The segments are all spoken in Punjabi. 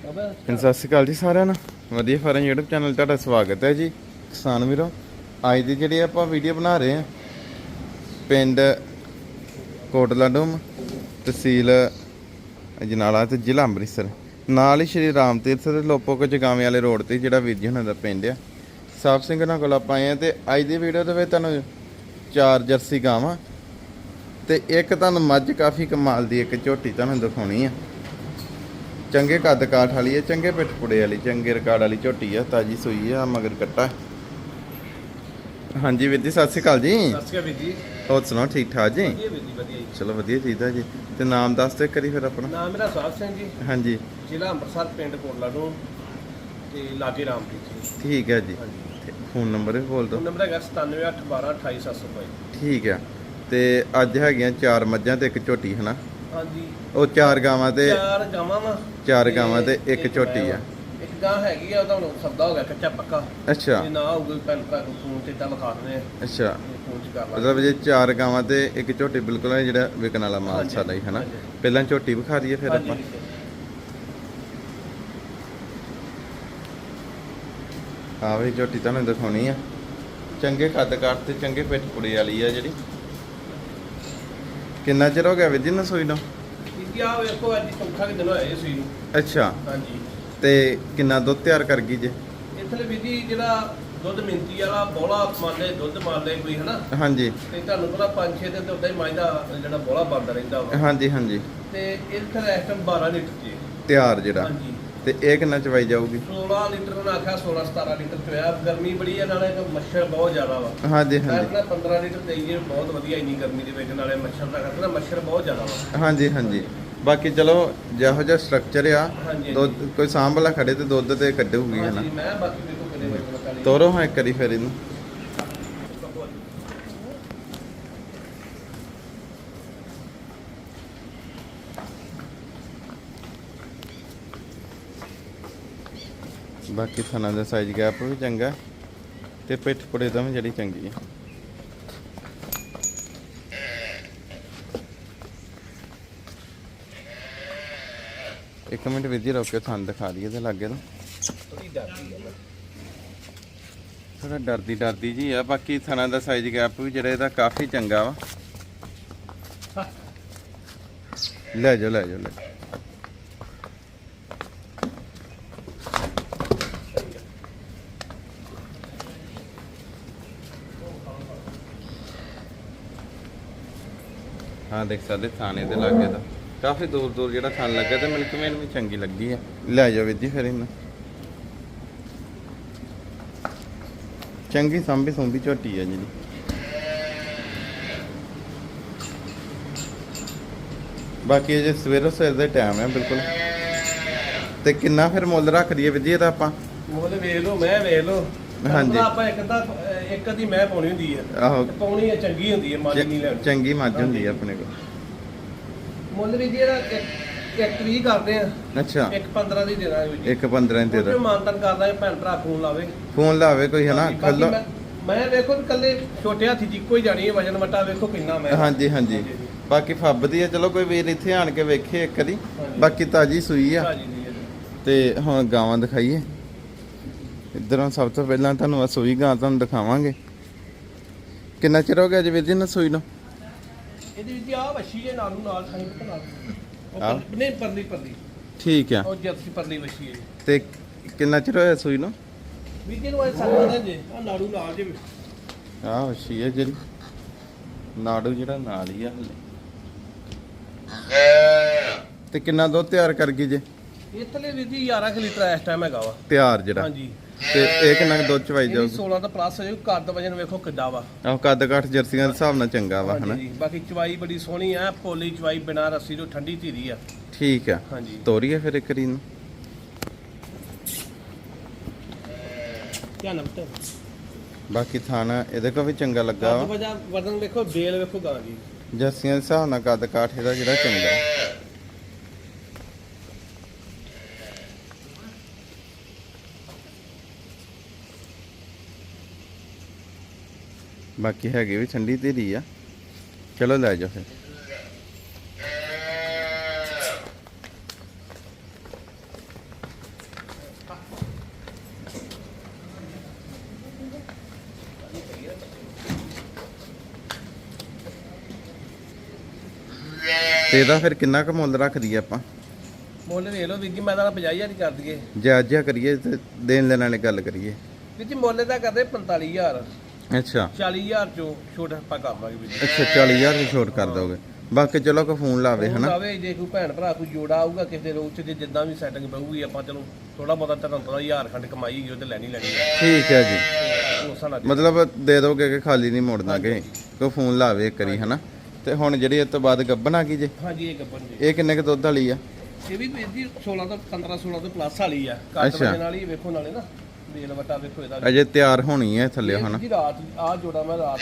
ਸਤਿ ਸ਼੍ਰੀ ਅਕਾਲ ਜੀ ਸਾਰਿਆਂ ਨੂੰ। ਵਧੀਆ ਫਾਰਮ YouTube ਚੈਨਲ ਤੁਹਾਡਾ ਸਵਾਗਤ ਹੈ ਜੀ। ਕਿਸਾਨ ਵੀਰੋ, ਅੱਜ ਦੀ ਜਿਹੜੀ ਆਪਾਂ ਵੀਡੀਓ ਬਣਾ ਰਹੇ ਹਾਂ, ਪਿੰਡ ਕੋਟਲਾਡੂਮ ਤਹਿਸੀਲ ਅਜਨਾਲਾ ਤੇ ਜ਼ਿਲ੍ਹਾ ਅੰਮ੍ਰਿਤਸਰ। ਨਾਲ ਹੀ ਸ਼੍ਰੀ ਰਾਮ ਤੀਰਥ ਦੇ ਲੋਪੋ ਕੋ ਜਗਾਵੇਂ ਵਾਲੇ ਰੋਡ ਤੇ ਜਿਹੜਾ ਵੀਰ ਜੀ ਹੁਣਾਂ ਦਾ ਪਿੰਡ ਆ। ਸਾਫ਼ ਸਿੰਘ ਨਾਲ ਕੋਲ ਆਪਾਂ ਆਏ ਆ ਤੇ ਅੱਜ ਦੀ ਵੀਡੀਓ ਦੇ ਵਿੱਚ ਤੁਹਾਨੂੰ ਚਾਰ ਜਰਸੀ ਗਾਵਾਂ ਤੇ ਇੱਕ ਤੁਹਾਨੂੰ ਮੱਝ ਕਾਫੀ ਕਮਾਲ ਦੀ ਇੱਕ ਝੋਟੀ ਤੁਹਾਨੂੰ ਦਿਖਾਉਣੀ ਆ। ਚੰਗੇ ਕੱਦ ਕਾਠ ਵਾਲੀ ਹੈ ਚੰਗੇ ਪਿੱਠ ਪੁੜੇ ਵਾਲੀ ਚੰਗੇ ਰਿਕਾਰਡ ਵਾਲੀ ਝੋਟੀ ਆ ਤਾਜੀ ਸੂਈ ਆ ਮਗਰ ਕੱਟਾ। ਹਾਂਜੀ ਵੀਰ ਜੀ ਸਤਿ ਸ਼੍ਰੀ ਅਕਾਲ ਜੀ। ਸਤਿ ਸ਼੍ਰੀ ਅਕਾਲ ਵੀਰ ਜੀ। ਹੋਰ ਸੁਣਾਓ ਠੀਕ ਠਾਕ ਜੀ? ਵਧੀਆ ਵੀਰ ਜੀ ਵਧੀਆ ਜੀ। ਚਲੋ ਵਧੀਆ ਚਾਹੀਦਾ ਜੀ। ਤੇ ਨਾਮ ਦੱਸ ਦੇ ਕਰੀ ਫਿਰ ਆਪਣਾ। ਨਾਮ ਮੇਰਾ ਸਾਹਿਬ ਸਿੰਘ ਜੀ। ਹਾਂਜੀ। ਜ਼ਿਲ੍ਹਾ ਅੰਮ੍ਰਿਤਸਰ ਪਿੰਡ ਕੋਟਲਾ ਤੋਂ ਤੇ ਲਾਗੇ ਰਾਮਪ੍ਰੀਤ ਜੀ। ਠੀਕ ਹੈ ਜੀ। ਫੋਨ ਨੰਬਰ ਵੀ ਬੋਲ ਫੋਨ ਦਿਓ ਨੰਬਰ ਹੈਗਾ 9781128722 ਠੀਕ ਆ ਤੇ ਅੱਜ ਹੈਗੀਆਂ ਚਾਰ ਮੱਝਾਂ ਤੇ ਇੱਕ ਝੋਟੀ ਹਨਾ? ਹਾਂਜੀ। ਉਹ ਚਾਰ ਗਾਵਾਂ ਤੇ ਚਾਰ ਗਾਵਾਂ ਵਾ। ਚਾਰ ਗਾਵਾਂ ਤੇ ਇੱਕ ਝੋਟੀ ਆ। ਇੱਕ ਗਾਂ ਹੈਗੀ ਆ ਉਹਦਾ ਹੁਣ ਸੌਦਾ ਹੋ ਗਿਆ ਕੱਚਾ ਪੱਕਾ। ਅੱਛਾ। ਜੇ ਨਾ ਹੋਊਗਾ ਭੈਣ ਭਰਾ ਨੂੰ ਫੋਨ ਤੇ ਤਾਂ ਲਿਖਾ ਦਿੰਦੇ ਆ। ਅੱਛਾ। ਫੋਨ ਚ ਕਰ ਲਾਂਗੇ। ਮਤਲਬ ਜੇ ਚਾਰ ਗਾਵਾਂ ਤੇ ਇੱਕ ਝੋਟੀ ਬਿਲਕੁਲ ਹੈ ਜਿਹੜਾ ਵਿਕਣ ਵਾਲਾ ਮਾਲ ਹਾਂਜੀ, ਸਾਡਾ ਹੀ ਹਨਾ? ਹਾਂਜੀ। ਪਹਿਲਾਂ ਝੋਟੀ ਵਿਖਾ ਦਈਏ ਫਿਰ ਹਾਂਜੀ, ਆਪਾਂ ਆ ਵੀ ਝੋਟੀ ਤੁਹਾਨੂੰ ਦਿਖਾਉਣੀ ਆ। ਚੰਗੇ ਕੱਦ ਕਾਠ ਤੇ ਚੰਗੇ ਪਿੱਠ ਪੁੜੀ ਵਾਲੀ ਆ ਜਿਹੜੀ। ਕਿੰਨਾ ਚਿਰ ਹੋ ਗਿਆ ਵੀਰ ਜੀ ਨੂੰ ਵੀਰ ਜੀ ਆ ਵੇਖੋ ਅੱਜ ਚੌਥਾ ਕਿ ਦਿਨ ਹੋਇਆ ਇਹ ਸੂਈ ਨੂੰ। ਅੱਛਾ। ਹਾਂਜੀ। ਤੇ ਕਿੰਨਾ ਦੁੱਧ ਤਿਆਰ ਕਰ ਗਈ ਜੇ? ਇੱਥੇ ਵੀਰ ਜੀ ਜਿਹੜਾ ਦੁੱਧ ਮਿੰਤੀ ਵਾਲਾ ਬੋਲਾ ਮੰਨ ਲੈ ਦੁੱਧ ਮੰਨ ਲੈ ਕੋਈ ਹਨਾ? ਹਾਂਜੀ। ਤੇ ਤੁਹਾਨੂੰ ਪਤਾ ਪੰਜ ਛੇ ਦਿਨ ਤੇ ਉਦਾਂ ਹੀ ਦਾ ਜਿਹੜਾ ਬੋਲਾ ਬੰਦ ਰਹਿੰਦਾ ਵਾ। ਹਾਂਜੀ ਹਾਂਜੀ। ਤੇ ਇੱਥੇ ਇਸ ਟਾਈਮ 12 ਲੀਟਰ ਜੀ ਤਿਆਰ ਜਿਹੜਾ। ਹਾਂਜੀ। ਤੇ ਇਹ ਕਿੰਨਾ ਚਵਾਈ ਜਾਊਗੀ? 16 ਲੀਟਰ ਉਹਨਾਂ ਆਖਿਆ 16 17 ਲੀਟਰ ਚੋਇਆ। ਗਰਮੀ ਬੜੀ ਹੈ ਨਾਲੇ ਇੱਕ ਮੱਛਰ ਬਹੁਤ ਜ਼ਿਆਦਾ ਵਾ। ਹਾਂਜੀ ਹਾਂਜੀ। ਆਪਣਾ 15 ਲੀਟਰ ਦੇਈਏ ਬਹੁਤ ਵਧੀਆ ਇੰਨੀ ਗਰਮੀ ਦੇ ਵਿੱਚ ਨਾਲੇ ਮੱਛਰ ਦਾ ਨਾ ਮੱਛਰ ਬਹੁਤ ਜ਼ਿਆਦਾ ਵਾ। ਹਾਂਜੀ ਹਾਂਜੀ। ਬਾਕੀ ਚਲੋ ਜਿਹੋ ਜਿਹਾ ਸਟਰਕਚਰ ਆ ਹਾਂਜੀ ਦੁੱਧ ਕੋਈ ਸਾਂਭਲਾ ਖੜੇ ਤੇ ਦੁੱਧ ਤੇ ਕੱਢੂਗੀ ਹਨਾ ਹਾਂਜੀ ਮੈਂ ਬਾਕੀ ਦੇਖੋ ਕਿੰਨੇ ਵਜੇ ਤੱਕ ਤੋਰੋ ਹਾਂ ਇੱਕ ਵਾਰੀ ਫਿਰ ਇਹਨੂੰ। ਬਾਕੀ ਥਣਾ ਦਾ ਸਾਈਜ਼ ਗੈਪ ਵੀ ਚੰਗਾ ਤੇ ਪਿੱਠ ਪੁੜੇ ਦਾ ਵੀ ਜਿਹੜੀ ਚੰਗੀ ਹੈ। ਇੱਕ ਮਿੰਟ ਵੀਰ ਜੀ ਰੁਕ ਕੇ ਥਣ ਦਿਖਾ ਦਈਏ ਤੇ ਲੱਗੇ ਤੋਂ ਡਰਦੀ ਥੋੜਾ ਡਰਦੀ ਡਰਦੀ ਜੀ ਆ, ਬਾਕੀ ਥਣਾ ਦਾ ਸਾਈਜ਼ ਗੈਪ ਵੀ ਜਿਹੜਾ ਇਹਦਾ ਕਾਫੀ ਚੰਗਾ ਵਾ। ਲੈ ਜਾ ਲੈ ਜਾ ਲੈ ਜਾਓ। ਹਾਂ ਦੇਖ ਸਕਦੇ ਥਾਣੇ ਦੇ ਲਾਗੇ ਦਾ। ਕਾਫੀ ਦੂਰ ਦੂਰ ਜਿਹੜਾ ਥਣ ਲੱਗਾ ਤੇ ਮਿਲਕ ਮੇਨ ਵੀ ਚੰਗੀ ਲੱਗੀ ਆ। ਲੈ ਜਾ ਵੀਰ ਜੀ ਫਿਰ ਇਹਨੂੰ। ਚੰਗੀ ਸੰਭੀ ਸੁੰਭੀ ਝੋਟੀ ਆ ਜਿਹੜੀ। ਬਾਕੀ ਇਹ ਜੇ ਸਵੇਰੋ ਸਵੇਰ ਦੇ ਟਾਈਮ ਹੈ ਬਿਲਕੁਲ। ਤੇ ਕਿੰਨਾ ਫਿਰ ਮੁੱਲ ਰੱਖ ਦਈਏ ਵੀਰ ਜੀ ਇਹਦਾ ਆਪਾਂ? ਮੁੱਲ ਵੇਖ ਲਓ ਮੈਂ ਵੇਖ ਲਓ। ਹਾਂਜੀ। ਆਪਾਂ ਇੱਕ ਤਾਂ ਇੱਕ ਦੀ ਮੈਂ ਪਾਉਣੀ ਹੁੰਦੀ ਹੈ ਆਹੋ। ਤੇ ਪਾਉਣੀ ਹੈ ਚੰਗੀ ਹੁੰਦੀ ਹੈ ਮੱਝ ਨਹੀਂ ਲੈਣੀ। ਚੰਗੀ ਮੱਝ ਹੁੰਦੀ ਆ ਆਪਣੇ ਕੋਲ। ਮੁੱਲ ਵੀ ਜਿਹੜਾ ਇੱਕ ਇੱਕ ਵੀਹ ਕਰਦੇ ਆ। ਅੱਛਾ। ਇੱਕ 15 ਦੀ ਦੇ ਦਾਂਗੇ ਜੀ। ਇੱਕ 15 ਦੇ ਉਹਦੇ ਦੋ। ਮਾਨਤਨ ਕਰਦਾ ਹੈ ਭੈਣ ਭਰਾ ਫੋਨ ਲਾਵੇ। ਫੋਨ ਲਾਵੇ ਕੋਈ ਹਨਾ? ਬਾਕੀ ਖੱਲੋ ਮੈਂ- ਮੈਂ ਵੇਖੋ ਵੀ ਕੱਲੇ ਛੋਟੇ ਹਾਥੀ ਜੀ ਇੱਕੋ ਹੀ ਜਾਣੀ ਹੈ ਵਜਨ ਮਟਾ ਵੇਖੋ ਕਿੰਨਾ ਮੈਂ। ਹਾਂਜੀ ਹਾਂਜੀ। ਬਾਕੀ ਫੱਬਦੀ ਆ ਚਲੋ ਕੋਈ ਵੀਰ ਇੱਥੇ ਆਣ ਕੇ ਵੇਖੇ ਇੱਕ ਵਾਰੀ ਹਾਂਜੀ। ਬਾਕੀ ਤਾਜੀ ਸੂਈ ਆ। ਦੀ। ਤੇ ਹੁਣ ਗਾਵਾਂ ਦਿਖਾਈਏ। ਇਧਰੋਂ ਸਭ ਤੋਂ ਪਹਿਲਾਂ ਤੁਹਾਨੂੰ ਸੂਈ ਗਾਂ ਤੁਹਾਨੂੰ ਦਿਖਾਵਾਂਗੇ। ਕਿੰਨਾ ਚਿਰ ਹੋ ਗਿਆ ਜੀ ਵੀਰ ਜੀ ਨਸੂਈ ਨੂੰ? ਇਹਦੇ ਵਿੱਚ ਆ ਵੱਛੀ ਹੈ ਨਾਲੂ ਨਾਲ ਖਾਈ ਨਾਲ। ਉਹ ਨਹੀਂ ਪਰਲੀ ਪਰਲੀ। ਠੀਕ ਆ। ਉਹ ਜਰਸੀ ਪਰਲੀ ਵੱਛੀ ਹੈ ਜੀ। ਤੇ ਕਿੰਨਾ ਚਿਰ ਹੋਇਆ ਸੂਈ ਨੂੰ? ਵੀ ਜਿਹਨੂੰ ਇਹ ਸਾਡਾ ਦੇ ਜੇ। ਆ ਨਾਲੂ ਨਾਲ ਜੇ। ਆਹ ਵਸ਼ੀ ਹੈ ਜਿਹੜੀ। ਨਾੜੂ ਜਿਹੜਾ ਨਾਲ ਹੀ ਆ ਹਲੇ। ਤੇ ਕਿੰਨਾ ਦੁੱਧ ਤਿਆਰ ਕਰ ਗਈ ਜੇ? ਇਥਲੇ ਵੀ ਜੀ 11 ਕੁ ਲੀਟਰ ਇਸ ਟਾਈਮ ਹੈਗਾ ਵਾ। ਤਿਆਰ ਜਿਹੜਾ। ਹਾਂਜੀ। ਤੇ ਇਹ ਕਿੰਨਾ ਕੁ ਦੁੱਧ ਚਵਾਈ ਇਹਦੀ ਜਾਊਗੀ 16 ਦਾ ਪਲੱਸ ਹੈ ਕੱਦ ਵਜਨ ਵੇਖੋ ਕਿੱਡਾ ਵਾ। ਆਹ ਕੱਦ ਕਾਠ ਜਰਸੀਆਂ ਦੇ ਹਿਸਾਬ ਨਾਲ ਚੰਗਾ ਵਾ ਹਨਾ? ਹਾਂਜੀ। ਬਾਕੀ ਚਵਾਈ ਬੜੀ ਸੋਹਣੀ ਆ ਪੋਲੀ ਚਵਾਈ ਬਿਨਾ ਰੱਸੀ ਤੋਂ ਠੰਡੀ ਧੀਰੀ ਆ। ਠੀਕ ਆ। ਹਾਂਜੀ। ਤੋਰੀਏ ਫਿਰ ਇੱਕ ਰੀ ਨੂੰ? ਧਿਆਨ ਨਾਲ। ਬਾਕੀ ਥਾਣਾ ਇਹਦੇ ਕੋ ਵੀ ਚੰਗਾ ਲੱਗਾ ਵਾ। ਵਜਾ ਵਜਨ ਵੇਖੋ ਬੇਲ ਵੇਖੋ ਗਾਂ ਜਰਸੀਆਂ ਦੇ ਹਿਸਾਬ ਨਾਲ ਕੱਦ ਕਾਠ ਇਹਦਾ ਜਿਹੜਾ ਚੰਗਾ। ਬਾਕੀ ਹੈਗੇ ਵੀ ਠੰਡੀ ਤੇਰੀ ਆ। ਚਲੋ ਲੈ ਜਾਓ ਫਿਰ। ਤੇ ਇਹਦਾ ਫਿਰ ਕਿੰਨਾ ਕੁ ਮੁੱਲ ਰੱਖਦੀ ਦਈਏ ਆਪਾਂ? ਮੁੱਲ ਦੇ ਲੋ ਵੀਰ ਜੀ ਮੈਂ ਤਾਂ 50000 ਹੀ ਕਰ ਦਈਏ। ਜਾਇਜ਼ ਕਰੀਏ ਤੇ ਦੇਣ ਲੈਣ ਵਾਲੀ ਗੱਲ ਕਰੀਏ। ਵੀਰ ਜੀ ਮੁੱਲ ਦਾ ਕਰਦੇ 45000 ਅੱਛਾ। 40000 ਚੋਂ ਛੋਟ ਆਪਾਂ ਕਰਾਂਗੇ ਵੀਰ ਜੀ ਅੱਛਾ 40000 ਦੀ ਛੋਟ ਕਰ ਦੋਗੇ। ਬਾਕੀ ਚਲੋ ਕੋ ਫੋਨ ਲਾਵੇ ਹਨਾ? ਆਵੇ ਜੇ ਕੋਈ ਭੈਣ ਭਰਾ ਕੋਈ ਜੋੜਾ ਆਊਗਾ ਕਿਸੇ ਰੋਗ ਚ ਜੇ ਜਿੱਦਾਂ ਵੀ ਸੈਟਿੰਗ ਪਊਗੀ ਆਪਾਂ ਚਲੋ ਥੋੜਾ ਬਹੁਤਾ ਤੁਹਾਨੂੰ ਪਤਾ ਹਜ਼ਾਰ ਖੰਡ ਕਮਾਈ ਗਈ ਉਹ ਤੇ ਲੈਣੀ ਲੈਣੀ ਹੈ ਠੀਕ ਹੈ ਜੀ। ਉਸ ਹਿਸਾਬ ਨਾਲ ਮਤਲਬ ਦੇ ਦੋਗੇ ਕਿ ਖਾਲੀ ਨਹੀਂ ਮੋੜਨਾ ਕਿ? ਫੋਨ ਲਾਵੇ ਇੱਕ ਵਾਰੀ ਹਨਾ? ਤੇ ਹੁਣ ਜਿਹੜੀ ਇਸ ਤੋਂ ਬਾਅਦ ਗੱਬਨ ਆ ਗਈ ਜੇ? ਹਾਂਜੀ ਇਹ ਗੱਬਨ ਜੀ। ਇਹ ਕਿੰਨੇ ਕ ਦੁੱਧ ਵਾਲੀ ਆ? ਇਹ ਵੀ ਵੀਰ ਜੀ 16 ਤੋਂ 15 16 ਤੋਂ ਪਲੱਸ ਵਾਲੀ ਆ। ਕੱਟ ਅੱਛਾ। ਵਜੇ ਨਾਲ ਹੀ ਵੇਖੋ ਨਾਲੇ ਨਾ। ਵੇਲ ਵਟਾ ਵੇਖੋ ਇਹਦਾ ਅਜੇ ਤਿਆਰ ਹੋਣੀ ਹੈ ਥੱਲੇ ਹਨਾ ਜੀ ਰਾਤ ਆ ਜੋੜਾ ਮੈਂ ਰਾਤ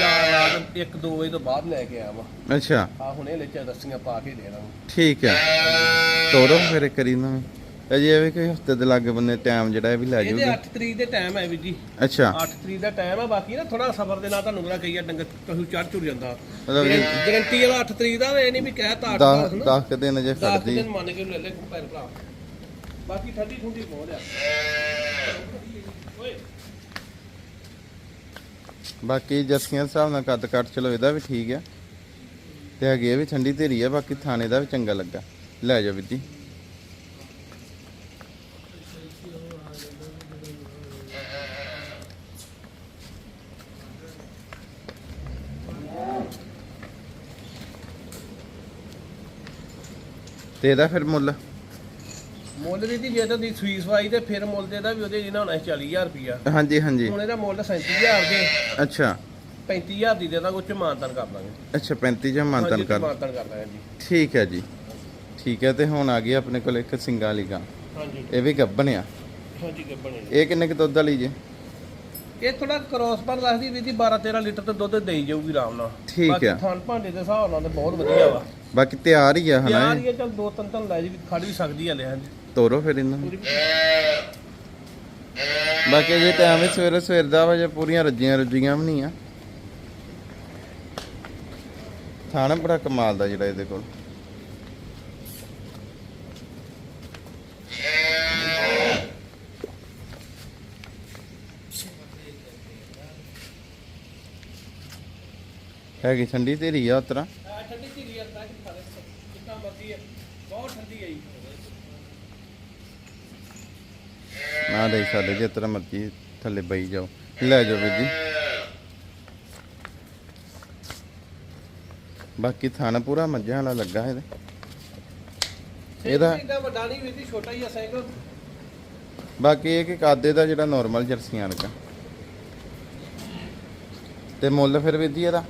ਯਾਰ ਰਾਤ 1 2 ਵਜੇ ਤੋਂ ਬਾਅਦ ਲੈ ਕੇ ਆਇਆ ਵਾ ਅੱਛਾ। ਆ ਹੁਣੇ ਲੈ ਕੇ ਰੱਸੀਆਂ ਪਾ ਕੇ ਦੇਣਾ। ਠੀਕ ਹੈ ਤੋਰੋ ਫਿਰ ਇੱਕ ਵਾਰੀ ਨਾ। ਅਜੇ ਇਹ ਵੀ ਕੋਈ ਹਫ਼ਤੇ ਦੇ ਲਾਗੇ ਬੰਨੇ ਟਾਈਮ ਜਿਹੜਾ ਇਹ ਵੀ ਲੈ ਇਹਦੇ ਜਾਊਗੀ। 8 ਤਰੀਕ ਦੇ ਟਾਈਮ ਹੈ ਵੀਰ ਜੀ। ਅੱਛਾ। 8 ਤਰੀਕ ਦਾ ਟਾਈਮ ਆ ਬਾਕੀ ਨਾ ਥੋੜਾ ਸਫਰ ਦੇ ਨਾਲ ਤੁਹਾਨੂੰ ਪਤਾ ਕਈ ਆ ਡੰਗਰ ਕਹੂ ਚੜ ਚੁਰ ਜਾਂਦਾ। ਮਤਲਬ ਕਿ ਗਰੰਟੀ ਵਾਲਾ 8 ਤਰੀਕ ਦਾ ਇਹ ਨਹੀਂ ਵੀ ਕਹਿਤਾ 8 10 ਦਾ 10 ਕੁ ਦਿਨ ਜੇ 10 ਖੜਦੀ। ਦਿਨ ਮੰਨ ਕੇ ਲੈ ਲੈ ਭੈਣ ਭਰਾ। ਬਾਕੀ ਠੰਡੀ ਠੁੰਡੀ ਬਹੁਤ ਆ। ਓਏ ਬਾਕੀ ਜੱਸੀਆਂ ਦੇ ਹਿਸਾਬ ਨਾਲ ਕੱਦ ਕੱਟ, ਚਲੋ ਇਹਦਾ ਵੀ ਠੀਕ ਹੈ ਤੇ ਹੈਗੀ ਵੀ ਠੰਡੀ ਧੀਰੀ ਹੈ ਬਾਕੀ ਥਾਣੇ ਦਾ ਵੀ ਚੰਗਾ ਲੱਗਾ। ਲੈ ਜਾਓ ਵੀਰ ਤੇ ਇਹਦਾ ਫਿਰ ਮੁੱਲ? ਮੁੱਲ ਦੀ ਜੇ ਤਾਂ ਦੀ ਸੂਈ ਸਵਾਈ ਤੇ ਫਿਰ ਮੁੱਲ ਤੇ ਇਹਦਾ ਵੀ ਉਹਦੇ ਜਿਹਨਾਂ ਹੋਣਾ 40000 ਰੁਪਿਆ ਹਾਂਜੀ ਹਾਂਜੀ। ਹੁਣ ਇਹਦਾ ਮੁੱਲ 37000 ਦੇ। ਅੱਛਾ। 35000 ਦੀ ਦੇ ਦਾਂਗੇ ਉੱਚ ਮਾਨਤਨ ਕਰ ਦਾਂਗੇ। ਅੱਛਾ 35 ਜਾਂ ਮਾਨਤਨ ਕਰ। ਮਾਨਤਨ ਕਰ ਦਾਂਗੇ ਜੀ ਠੀਕ ਹੈ ਜੀ। ਠੀਕ ਹੈ ਤੇ ਹੁਣ ਆ ਗਈ ਆਪਣੇ ਕੋਲ ਇੱਕ ਸਿੰਗਾ ਵਾਲੀ ਗਾਂ। ਹਾਂਜੀ। ਇਹ ਵੀ ਗੱਬਣ ਆ। ਹਾਂਜੀ ਗੱਬਣੇ ਇਹ ਕਿੰਨੇ ਕੁ ਦੁੱਧ ਵਾਲੀ ਜੇ? ਇਹ ਥੋੜਾ ਕ੍ਰੋਸ ਪਰ ਦੱਸਦੀ ਵੀ ਜੀ 12 13 ਲੀਟਰ ਤੇ ਦੁੱਧ ਦੇਈ ਜਾਊਗੀ ਆਰਾਮ ਨਾਲ। ਠੀਕ ਬਾਕੀ ਆ। ਥਣ ਭਾਂਡੇ ਦੇ ਹਿਸਾਬ ਨਾਲ ਤੇ ਬਹੁਤ ਵਧੀਆ ਵਾ। ਬਾਕੀ ਤਿਆਰ ਹੀ ਆ ਹਨਾ ਯਾਰ ਇਹ? ਇਹ ਚਲ ਦੋ ਤਿੰਨ ਤਿੰਨ ਲੈ ਜੀ ਖੜ ਵੀ ਸਕਦੀ ਆ ਲੈ ਹਾਂਜੀ। ਤੋਰੋ ਫਿਰ ਇਹਨਾਂ ਨੂੰ। ਬਾਕੀ ਜੇ ਟਾਈਮ ਸਵੇਰੇ ਸਵੇਰ ਦਾ ਵਾ ਪੂਰੀਆਂ ਰੱਜੀਆਂ ਰੁੱਜੀਆਂ ਵੀ ਨਹੀਂ ਆ। ਥਾਣਾ ਬੜਾ ਕਮਾਲ ਦਾ ਜਿਹੜਾ ਇਹਦੇ ਕੋਲ। ਹੈਗੀ ਠੰਡੀ ਤੇਰੀ ਆ ਉਤਰਾ ਠੰਡੀ ਧੀਰੀ ਆ, ਤਾਂ ਕਿ ਖਾ ਲੈ ਜਿੱਦਾਂ ਹੈ ਬਹੁਤ ਠੰਡੀ ਆਈ ਨਾ ਦੇ ਸਾਡੇ ਜੇ ਤਰ੍ਹਾਂ ਮਰਜ਼ੀ ਥੱਲੇ ਬਈ ਜਾਓ। ਲੈ ਜਾਓ ਵੀਰ ਜੀ। ਬਾਕੀ ਥਾਣਾ ਪੂਰਾ ਮੱਝਾਂ ਵਾਲਾ ਲੱਗਾ ਇਹਦੇ। ਇਹਦਾ- ਇਹਦਾ ਵੱਡਾ ਨਹੀਂ ਵੀ ਛੋਟਾ ਹੀ ਆ ਸਾਈਕਲ ਬਾਕੀ ਇਹ ਕਿ ਕਾਦੇ ਦਾ ਜਿਹੜਾ ਨਾਰਮਲ ਜਰਸੀਆਂ ਵਰਗਾ। ਤੇ ਮੁੱਲ ਫਿਰ ਵੀਰ ਜੀ ਇਹਦਾ?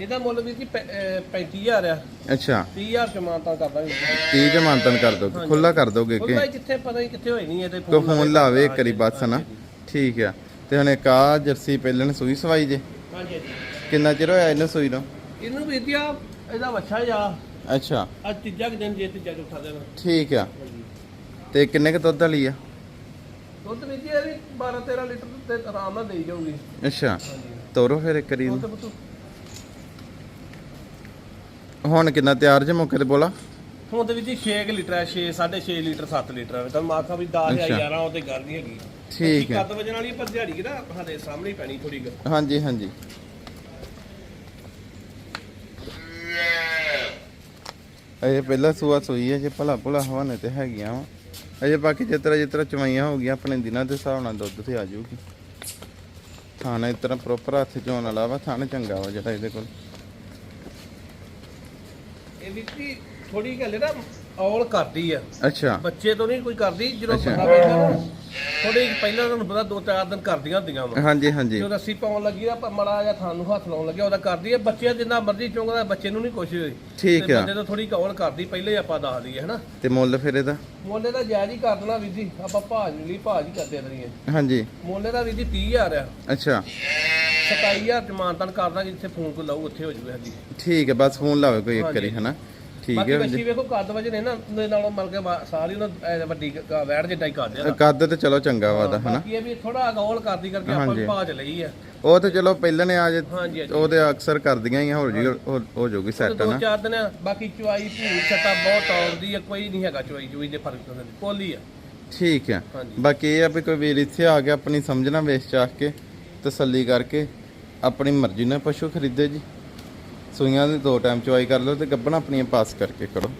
ਇਹਦਾ ਮੁੱਲ ਵੀ ਜੀ 35000 ਆ। ਅੱਛਾ। 30000 ਚ ਮਾਨਤਾ ਕਰਦਾ ਵੀ 30 ਜਮਾਨਤਨ ਕਰ ਦੋਗੇ ਹਾਂਜੀ। ਖੁੱਲਾ ਕਰ ਦੋਗੇ ਕਿ? ਉਹਦਾ ਜਿੱਥੇ ਪਤਾ ਨਹੀਂ ਕਿੱਥੇ ਹੋਈ ਨਹੀਂ ਇਹਦੇ ਕੋ ਫੋਨ ਲਾਵੇ ਇੱਕ ਵਾਰੀ ਬਸ ਨਾ ਠੀਕ ਆ। ਤੇ ਹੁਣ ਇੱਕ ਆ ਜਰਸੀ ਪਹਿਲਣ ਸੂਈ ਸਵਾਈ ਜੇ? ਹਾਂਜੀ ਕਿੰਨਾ ਚਿਰ ਹੋਇਆ ਇਹਨੂੰ ਸੂਈ ਨੂੰ? ਇਹਨੂੰ ਵੀ ਦਿਆ ਇਹਦਾ ਵੱਛਾ ਜਾ ਅੱਛਾ। ਅੱਜ ਤੀਜਾ ਦਿਨ ਜੇ ਤੀਜਾ ਚੌਥਾ ਦਿਨ। ਠੀਕ ਆ। ਤੇ ਕਿੰਨੇ ਕ ਦੁੱਧ ਵਾਲੀ ਆ? ਦੁੱਧ ਵੀ ਜੀ ਇਹ ਵੀ 12 13 ਲੀਟਰ ਤੇ ਆਰਾਮ ਨਾਲ ਦੇਈ ਜਾਊਗੀ। ਅੱਛਾ। ਤੋਰੋ ਫਿਰ ਇੱਕ ਵਾਰੀ ਦੁੱਧ ਹੁਣ ਕਿੰਨਾ ਤਿਆਰ ਜੇ ਮੌਕੇ ਤੇ ਬੋਲਾ? ਹੁਣ ਤੇ ਵੀ ਜੀ 6 ਲੀਟਰ ਹੈ 6 6.5 ਲੀਟਰ 7 ਲੀਟਰ ਹੈ ਤਾਂ ਮਾਖਾ ਵੀ 10 ਜਾਂ ਅੱਛਾ। 11 ਉਹ ਤੇ ਗੱਲ ਨਹੀਂ ਹੈਗੀ। ਠੀਕ ਹੈ। ਕੱਦ ਵਜਣ ਵਾਲੀ ਪਰ ਦਿਹਾੜੀ ਕਿਹੜਾ ਸਾਡੇ ਸਾਹਮਣੇ ਪੈਣੀ ਥੋੜੀ ਕੁ। ਹਾਂਜੀ ਹਾਂਜੀ। ਇਹ ਪਹਿਲਾ ਸੂਆ ਸੂਈ ਹੈ ਜੇ ਭਲਾ ਭਲਾ ਹਵਾਨੇ ਤੇ ਹੈਗੀਆਂ ਵਾ। ਅਜੇ ਬਾਕੀ ਜਿਤਰਾ ਜਿਤਰਾ ਚਵਾਈਆਂ ਹੋ ਗਈਆਂ ਆਪਣੇ ਦਿਨਾਂ ਦੇ ਹਿਸਾਬ ਨਾਲ ਦੁੱਧ ਤੇ ਆ ਜਾਊਗੀ। ਥਾਣਾ ਇਸ ਤਰ੍ਹਾਂ ਪ੍ਰੋਪਰ ਹੱਥ ਚੋਣ ਵਾਲਾ ਵਾ ਥਾਣਾ ਚੰਗਾ ਵਾ ਜਿਹੜਾ ਇਹਦੇ ਕੋਲ। ਵੀ ਥੋੜੀ ਗੱਲ ਹੈ ਨਾ ਔਲ ਕਰਦੀ ਆ। ਅੱਛਾ। ਬੱਚੇ ਤੋਂ ਨਹੀਂ ਕੋਈ ਕਰਦੀ ਜਦੋਂ ਅੱਛਾ। ਪਤਾ ਪੈਂਦਾ ਥੋੜੀ ਪਹਿਲਾਂ ਤੁਹਾਨੂੰ ਪਤਾ ਦੋ ਚਾਰ ਦਿਨ ਕਰਦੀਆਂ ਹੁੰਦੀਆਂ ਵਾ। ਹਾਂਜੀ ਹਾਂਜੀ। ਜਦੋਂ ਰੱਸੀ ਪਾਉਣ ਲੱਗੀ ਨਾ ਮੜਾ ਜਾਂ ਥਾਂ ਨੂੰ ਹੱਥ ਲਾਉਣ ਲੱਗਿਆ ਉਹਦਾ ਕਰਦੀ ਹੈ ਬੱਚੇ ਜਿੰਨਾ ਮਰਜ਼ੀ ਚੁੰਗਦਾ ਬੱਚੇ ਨੂੰ ਨਹੀਂ ਕੁਛ। ਹੋਈ ਠੀਕ ਤੇ ਆ। ਬੰਦੇ ਤੋਂ ਥੋੜੀ ਕੌਲ ਕਰਦੀ ਪਹਿਲੇ ਆਪਾਂ ਦੱਸ ਦਈਏ ਹਨਾ। ਤੇ ਮੁੱਲ ਫਿਰ ਇਹਦਾ? ਮੁੱਲੇ ਦਾ ਜਾਇਜ਼ ਹੀ ਕਰ ਦੇਣਾ ਵੀਰ ਜੀ ਆਪਾਂ ਭਾਜ ਲਈ ਭਾਜ ਹੀ ਕਰਦੇ ਰਹੀਏ ਹਾਂਜੀ। ਮੁੱਲੇ ਦਾ ਵੀਰ ਜੀ 30000 ਆ। ਅੱਛਾ। 27000 ਚ ਮਾਨਤਨ ਕਰਦਾ ਜਿੱਥੇ ਫੋਨ ਕੋ ਲਾਊ ਉੱਥੇ ਹੋ ਜੂਵੇ ਹਾਂਜੀ ਠੀਕ ਹੈ ਬਸ ਫੋਨ ਲਾਵੇ ਕੋਈ ਇੱਕ। ਵਾਰੀ ਹਨਾ? ਠੀਕ ਬਾਕੀ ਹੈ ਬੱਚੀ ਵੇਖੋ ਕੱਦ ਵਜੇ ਨੇ ਨਾ ਉਹਦੇ ਨਾਲੋਂ ਮਲ ਕੇ ਸਾਰੀ ਉਹਨਾਂ ਵੱਡੀ ਵੈੜ ਜਿੱਡਾ ਹੀ ਕਰਦੇ ਆ ਕੱਦ ਤੇ ਚਲੋ ਚੰਗਾ ਵਾ ਦਾ ਹਨਾ? ਬਾਕੀ ਇਹ ਵੀ ਥੋੜਾ ਗੌਲ ਕਰਦੀ ਕਰਕੇ ਆਪਾਂ। ਵੀ ਭਾਜ ਲਈ ਆ। ਉਹ ਤੇ ਚਲੋ ਪਹਿਲਾਂ ਨੇ ਆ ਜੇ ਹਾਂਜੀ ਹਾਂਜੀ। ਉਹ ਤੇ ਅਕਸਰ ਕਰਦੀਆਂ ਹੀ ਆ, ਹੋ ਜੀ ਹੋ- ਜਾਊਗੀ ਸੈੱਟ ਦੋ ਨਾ ਚਾਰ ਦਿਨ ਆ, ਬਾਕੀ ਚੁਆਈ ਭੂਰ ਛੱਟਾ ਬਹੁਤ ਆਉਂਦੀ ਆ ਕੋਈ ਨਹੀਂ ਹੈਗਾ ਚੁਆਈ ਚੁਈ ਦੇ ਫ਼ਰਕ ਤੋਂ ਕੋਲੀ ਆ। ਠੀਕ ਹਾਂਜੀ। ਬਾਕੀ ਇਹ ਆ ਵੀ ਕੋਈ ਵੀਰ ਇੱਥੇ ਆ ਕੇ ਆਪਣੀ ਸਮਝਣਾ ਵੇਚ ਚਾਹ ਕੇ ਤਸੱਲੀ ਕਰਕੇ ਆਪਣੀ ਮਰਜ਼ੀ ਨਾਲ ਪਸ਼ੂ ਖਰੀਦੇ ਜੀ। ਸੂਈਆਂ ਦੇ ਦੋ ਟਾਈਮ ਚੁਆਈ ਕਰ ਲਓ ਤੇ ਗੱਬਣ ਆਪਣੀਆਂ ਪਾਸ ਕਰਕੇ ਕਰੋ।